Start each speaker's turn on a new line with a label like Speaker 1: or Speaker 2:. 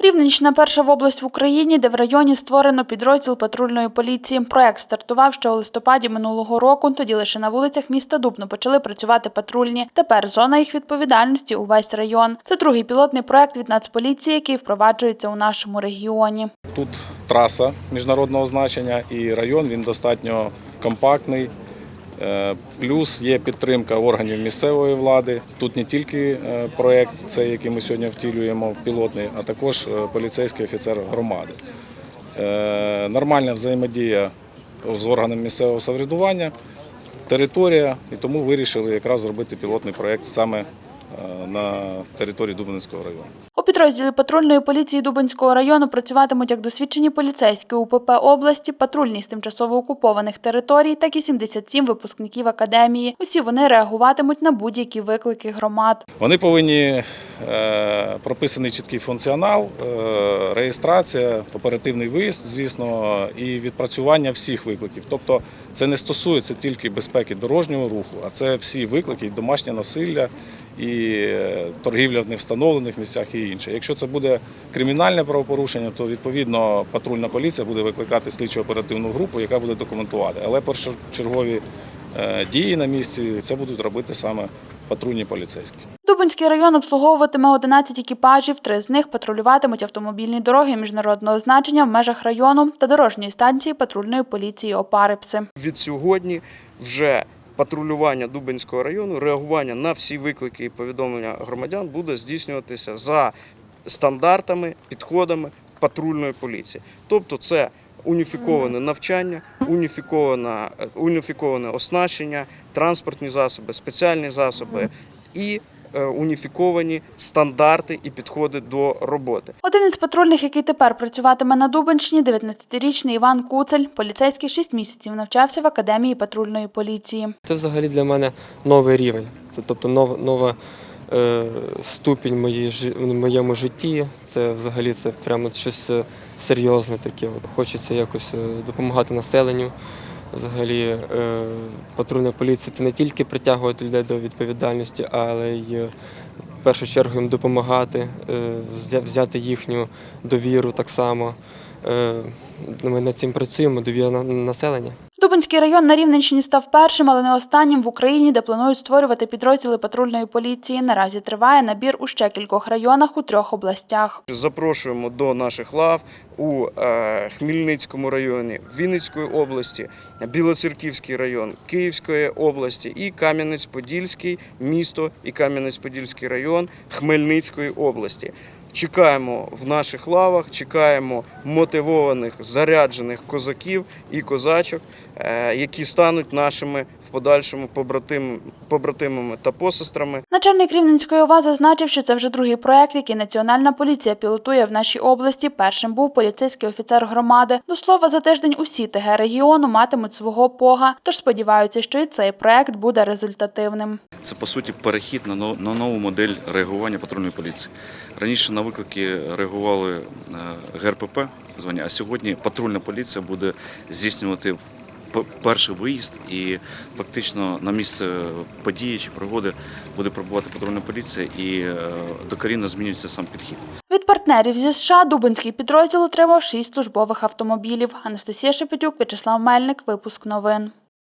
Speaker 1: Рівненщина перша в область в Україні, де в районі створено підрозділ патрульної поліції. Проект стартував ще у листопаді минулого року. Тоді лише на вулицях міста Дубно почали працювати патрульні. Тепер зона їх відповідальності увесь район. Це другий пілотний проект від Нацполіції, який впроваджується у нашому регіоні.
Speaker 2: Тут траса міжнародного значення і район він достатньо компактний. Е, Плюс є підтримка органів місцевої влади. Тут не тільки е, проєкт, цей, який ми сьогодні втілюємо в пілотний, а також е, поліцейський офіцер громади. Нормальна взаємодія з органами місцевого самоврядування, територія, і тому вирішили якраз зробити пілотний проєкт саме на території Дубинського району.
Speaker 1: У підрозділі патрульної поліції Дубинського району працюватимуть як досвідчені поліцейські УПП області, патрульні з тимчасово окупованих територій, так і 77 випускників академії. Усі вони реагуватимуть на будь-які виклики громад.
Speaker 2: Вони повинні е, прописаний чіткий функціонал, е, реєстрація, оперативний виїзд, звісно, і відпрацювання всіх викликів. Тобто це не стосується тільки безпеки дорожнього руху, а це всі виклики, домашнє насилля, і е, торгівля в невстановлених місцях і інше. Якщо це буде кримінальне правопорушення, то відповідно патрульна поліція буде викликати слідчо оперативну групу, яка буде документувати. Але першочергові е, дії на місці це будуть робити саме патрульні поліцейські.
Speaker 1: Дубинський район обслуговуватиме 11 екіпажів, три з них патрулюватимуть автомобільні дороги міжнародного значення в межах району та дорожньої станції патрульної поліції Опарипси.
Speaker 3: від сьогодні вже патрулювання Дубинського району, реагування на всі виклики і повідомлення громадян буде здійснюватися за стандартами, підходами патрульної поліції. Тобто це уніфіковане навчання, уніфіковане, уніфіковане оснащення, транспортні засоби, спеціальні засоби і уніфіковані стандарти і підходи до роботи.
Speaker 1: Один із патрульних, який тепер працюватиме на Дубинщині, 19-річний Іван Куцель. Поліцейський 6 місяців навчався в академії патрульної поліції.
Speaker 4: Це взагалі для мене новий рівень. Це тобто нова, нова е, ступінь моєї, в моєму житті. Це взагалі це прямо щось е, серйозне таке. Хочеться якось е, допомагати населенню. Взагалі, е, патрульна поліція це не тільки притягувати людей до відповідальності, але й е, в першу чергу їм допомагати, е, взяти їхню довіру так само. Ми над цим працюємо, довіра населення.
Speaker 1: Дубинський район на Рівненщині став першим, але не останнім в Україні, де планують створювати підрозділи патрульної поліції. Наразі триває набір у ще кількох районах у трьох областях.
Speaker 3: Запрошуємо до наших лав у е, Хмельницькому районі, Вінницької області, Білоцерківський район, Київської області і Кам'янець-Подільський місто і Кам'янець-Подільський район Хмельницької області. Чекаємо в наших лавах, чекаємо мотивованих, заряджених козаків і козачок, е, які стануть нашими в подальшому побратим- побратимами та посестрами.
Speaker 1: Начальник Рівненської ОВА зазначив, що це вже другий проект, який Національна поліція пілотує в нашій області. Першим був поліцейський офіцер громади. До слова, за тиждень усі ТГ регіону матимуть свого пога. Тож сподіваються, що і цей проект буде результативним.
Speaker 5: Це по суті перехід на но- на нову модель реагування патрульної поліції. Раніше на виклики реагували е, ГРПП звання, а сьогодні патрульна поліція буде здійснювати перший виїзд і фактично на місце події чи пригоди буде прибувати патрульна поліція і е, докорінно змінюється сам підхід.
Speaker 1: Від партнерів зі США Дубинський підрозділ отримав шість службових автомобілів. Анастасія Шепетюк, В'ячеслав Мельник. Випуск новин.